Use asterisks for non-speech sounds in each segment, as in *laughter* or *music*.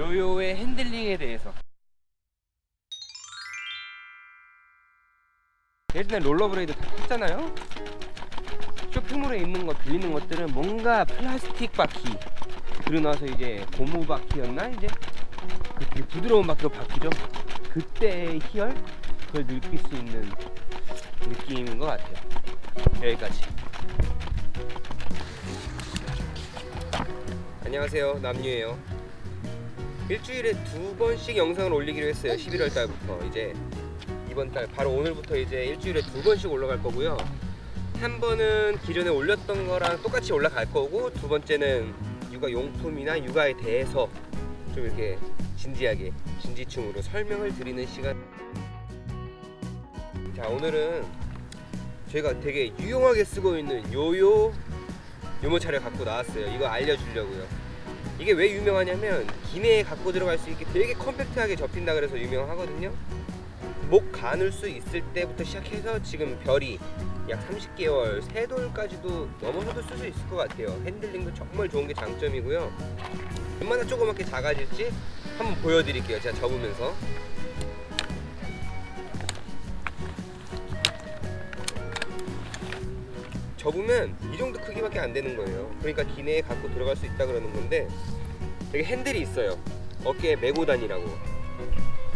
요요의 핸들링에 대해서. 예전에 롤러브레이드 다 탔잖아요? 쇼핑몰에 있는 거 빌리는 것들은 뭔가 플라스틱 바퀴. 그리고 나서 이제 고무 바퀴였나 이제? 그 되게 부드러운 바퀴로 바뀌죠. 그때의 희열? 그걸 느낄 수 있는 느낌인 것 같아요. 여기까지. 안녕하세요. 남유예요 일주일에 두 번씩 영상을 올리기로 했어요 11월 달부터. 이제 이번 달 바로 오늘부터 이제 일주일에 두 번씩 올라갈 거고요. 한 번은 기존에 올렸던 거랑 똑같이 올라갈 거고 두 번째는 육아 용품이나 육아에 대해서 좀 이렇게 진지하게 진지충으로 설명을 드리는 시간. 자 오늘은 제가 되게 유용하게 쓰고 있는 요요 유모차를 갖고 나왔어요. 이거 알려주려고요 이게 왜 유명하냐면 기내에 갖고 들어갈 수 있게 되게 컴팩트하게 접힌다 그래서 유명하거든요 목 가눌 수 있을 때부터 시작해서 지금 별이 약 30개월, 세 돌까지도 넘어서도 쓸 수 있을 것 같아요. 핸들링도 정말 좋은 게 장점이고요. 얼마나 조그맣게 작아질지 한번 보여드릴게요. 제가 접으면서. 접으면 이 정도 크기밖에 안 되는 거예요. 그러니까 기내에 갖고 들어갈 수 있다 그러는 건데 여기 핸들이 있어요. 어깨에 메고 다니라고.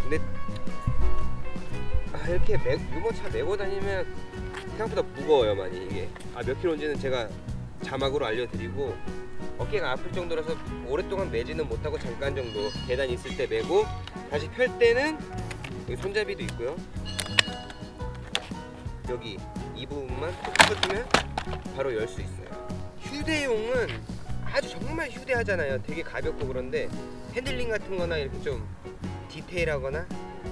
근데 아, 이렇게 메, 유모차 메고 다니면 생각보다 무거워요 많이 이게 아몇 킬로인지는 제가 자막으로 알려드리고 어깨가 아플 정도라서 오랫동안 매지는 못하고 잠깐 정도 계단 있을 때 메고 다시 펼 때는 여기 손잡이도 있고요 여기 이 부분만 툭 쳐주면 바로 열 수 있어요. 휴대용은 아주 정말 휴대하잖아요. 되게 가볍고 그런데 핸들링 같은 거나 이렇게 좀 디테일하거나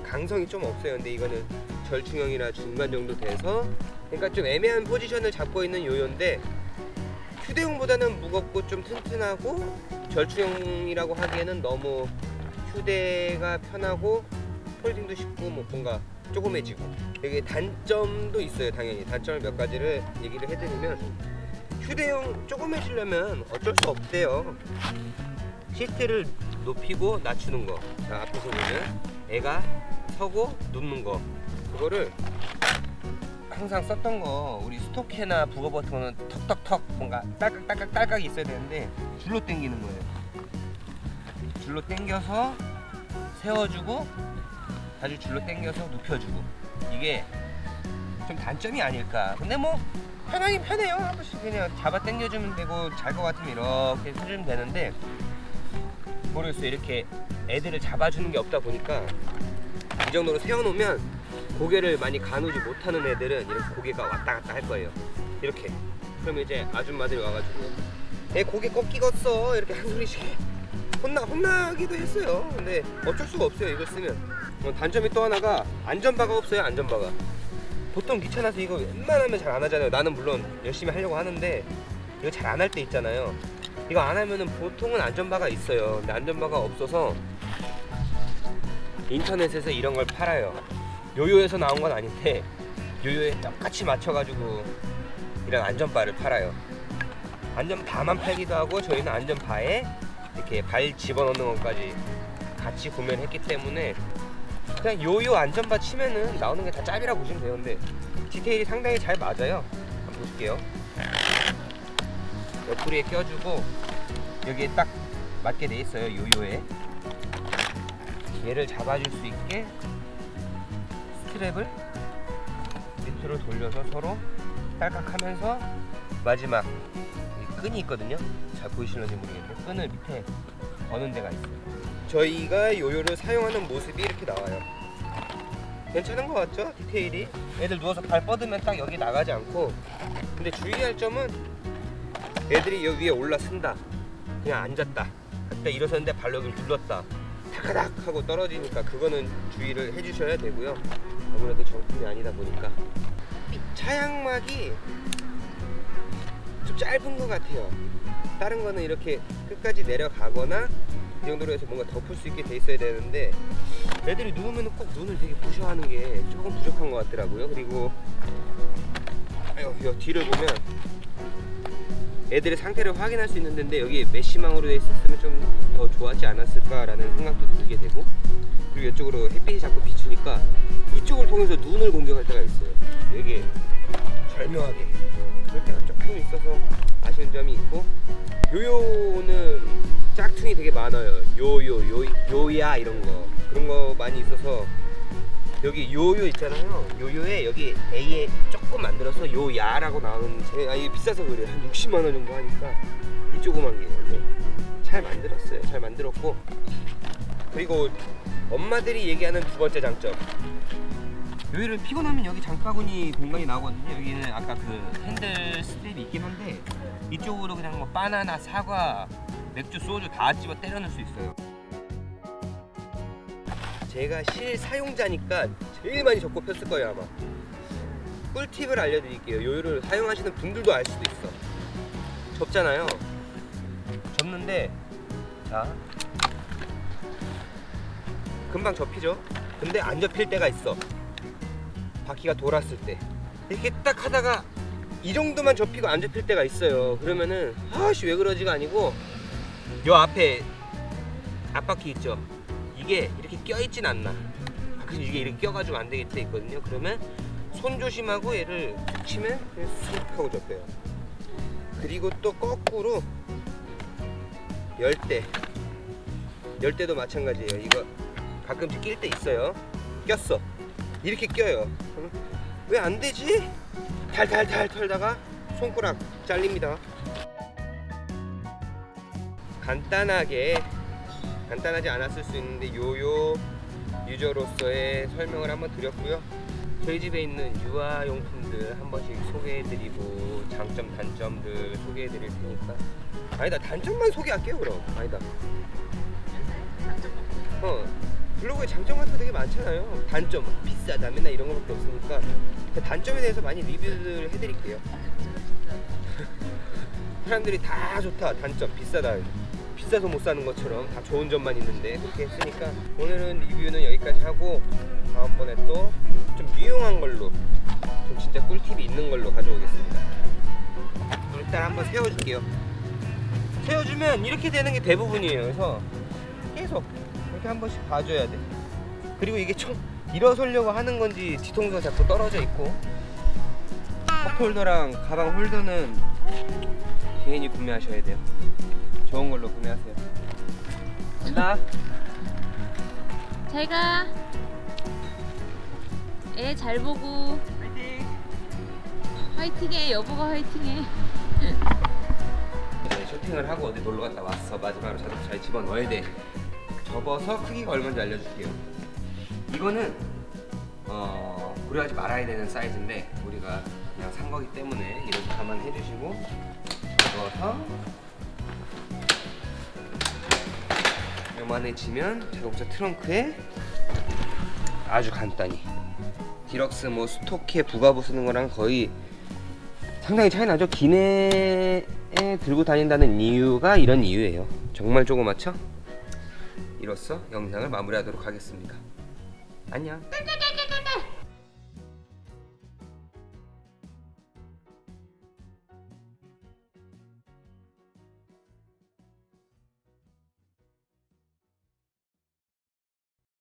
강성이 좀 없어요. 근데 이거는 절충형이라 중간 정도 돼서 그러니까 좀 애매한 포지션을 잡고 있는 요요인데 휴대용보다는 무겁고 좀 튼튼하고 절충형이라고 하기에는 너무 휴대가 편하고 폴딩도 쉽고 뭐 뭔가 조그매지고. 여기 단점도 있어요 당연히. 단점을 몇 가지를 얘기를 해드리면 휴대용 조그매지려면 어쩔 수 없대요. 시트를 높이고 낮추는 거. 자, 앞에서 보면 애가 서고 눕는 거. 그거를 항상 썼던 거. 우리 스토케나 북어 거는 턱턱턱 뭔가 딸깍 딸깍 딸깍 있어야 되는데 줄로 당기는 거예요. 줄로 당겨서 세워주고 다시 줄로 당겨서 눕혀주고. 이게 좀 단점이 아닐까. 근데 뭐 편하긴 편해요. 한 번씩 그냥 잡아 당겨주면 되고 잘 것 같으면 이렇게 해주면 되는데 모르겠어요. 이렇게 애들을 잡아주는 게 없다 보니까 이 정도로 세워놓으면 고개를 많이 가누지 못하는 애들은 이렇게 고개가 왔다 갔다 할 거예요. 이렇게. 그러면 이제 아줌마들이 와가지고 애 고개 꺾이겠어. 이렇게 한 소리씩 해. 혼나 혼나기도 했어요. 근데 어쩔 수가 없어요. 이거 쓰면. 어, 단점이 또 하나가 안전바가 없어요 안전바가. 보통 귀찮아서 이거 웬만하면 잘 안 하잖아요. 나는 물론 열심히 하려고 하는데 이거 잘 안 할 때 있잖아요. 이거 안 하면은 보통은 안전바가 있어요. 근데 안전바가 없어서 인터넷에서 이런 걸 팔아요. 요요에서 나온 건 아닌데 요요에 똑같이 맞춰가지고 이런 안전바를 팔아요. 안전바만 팔기도 하고 저희는 안전바에 이렇게 발 집어넣는 것까지 같이 구매를 했기 때문에 그냥 요요 안전바 치면은 나오는 게 다 짭이라고 보시면 돼요. 근데 디테일이 상당히 잘 맞아요. 한번 보실게요. 옆구리에 껴주고 여기에 딱 맞게 돼 있어요 요요에. 얘를 잡아줄 수 있게 스트랩을 밑으로 돌려서 서로 딸깍하면서 마지막 이 끈이 있거든요. 잘 보이실런지 모르겠는데 끈을 밑에 거는 데가 있어요 저희가 요요를 사용하는 모습이 이렇게 나와요. 괜찮은 것 같죠? 디테일이? 애들 누워서 발 뻗으면 딱 여기 나가지 않고. 근데 주의할 점은 애들이 여기 위에 올라선다. 그냥 앉았다. 그때 일어섰는데 발목을 눌렀다. 타카닥 하고 떨어지니까 그거는 주의를 해주셔야 되고요. 아무래도 정품이 아니다 보니까. 차양막이 좀 짧은 것 같아요. 다른 거는 이렇게 끝까지 내려가거나 이 정도로 해서 뭔가 덮을 수 있게 돼 있어야 되는데 애들이 누우면 꼭 눈을 되게 부셔하는 게 조금 부족한 것 같더라고요 그리고 이 뒤를 보면 애들의 상태를 확인할 수 있는 데인데 여기 메시망으로 돼 있었으면 좀 더 좋았지 않았을까라는 생각도 들게 되고 그리고 이쪽으로 햇빛이 자꾸 비추니까 이쪽을 통해서 눈을 공격할 때가 있어요. 여기 절묘하게 그럴 때가 조금 있어서 아쉬운 점이 있고 요요는 짝퉁이 되게 많아요. 요요 요 요야 이런 거 그런 거 많이 있어서 여기 요요 있잖아요. 요요에 여기 A에 조금 만들어서 요야라고 나오는 제 아, 이게 비싸서 그래요. 한 60만 원 정도 하니까 이 조그만 게 근데 잘 만들었어요. 잘 만들었고 그리고 엄마들이 얘기하는 두 번째 장점 요요를 피곤하면 여기 장바구니 공간이 나오거든요. 여기는 아까 그 핸들 스트랩이 있긴 한데 이쪽으로 그냥 뭐 바나나, 사과, 맥주, 소주 다 집어 때려 넣을 수 있어요. 제가 실 사용자니까 제일 많이 접고 폈을 거예요 아마. 꿀팁을 알려드릴게요. 요요를 사용하시는 분들도 알 수도 있어. 접잖아요. 접는데 자 금방 접히죠. 근데 안 접힐 때가 있어. 바퀴가 돌았을 때 이렇게 딱 하다가 이 정도만 접히고 안 접힐 때가 있어요. 그러면은 아씨 왜 그러지가 아니고 요 앞에 앞바퀴 있죠. 이게 이렇게 껴있진 않나. 가끔 이게 이렇게 껴가지고 안때 있거든요. 그러면 손 조심하고 얘를 툭 치면 쑥 하고 접혀요. 그리고 또 거꾸로 열 때, 열 때도 마찬가지예요. 이거 가끔씩 낄 때 있어요. 꼈어. 이렇게 껴요. 왜 안 되지? 달달달 털다가 손가락 잘립니다. 간단하게 간단하지 않았을 수 있는데 요요 유저로서의 설명을 한번 드렸고요. 저희 집에 있는 유아 용품들 한 번씩 소개해드리고 장점 단점들 소개해드릴 테니까. 아니다 단점만 소개할게요 그럼. 아니다. 어 블로그에 장점 같은 거 되게 많잖아요. 단점 비싸다 맨날 이런 거밖에 없으니까. 그 단점에 대해서 많이 리뷰를 해드릴게요. *laughs* 사람들이 다 좋다 단점 비싸다 비싸서 못 사는 것처럼 다 좋은 점만 있는데 그렇게 했으니까 오늘은 리뷰는 여기까지 하고 다음번에 또 좀 유용한 걸로 좀 진짜 꿀팁이 있는 걸로 가져오겠습니다. 일단 한번 세워줄게요. 세워주면 이렇게 되는 게 대부분이에요. 그래서 계속 이렇게 한 번씩 봐줘야 돼. 그리고 이게 좀 일어서려고 하는 건지 뒤통수가 자꾸 떨어져 있고. 컵 홀더랑 가방 홀더는 개인이 구매하셔야 돼요 좋은 걸로 구매하세요. 나 제가. 애 잘 보고. 화이팅. 화이팅해 여보가 화이팅해. 네, 쇼핑을 하고 어디 놀러 갔다 왔어. 마지막으로 자동차 잘 집어 넣어야 돼. 접어서 크기가 얼마인지 알려줄게요. 이거는 어 고려하지 말아야 되는 사이즈인데 우리가 그냥 산 거기 때문에 이렇게 감안해 주시고 접어서 요만해지면 자동차 트렁크에 아주 간단히 디럭스 뭐 스토키에 부가부 쓰는 거랑 거의 상당히 차이 나죠. 기내에 들고 다닌다는 이유가 이런 이유예요. 정말 조그맣죠? 이로써 영상을 마무리하도록 하겠습니다. 안녕.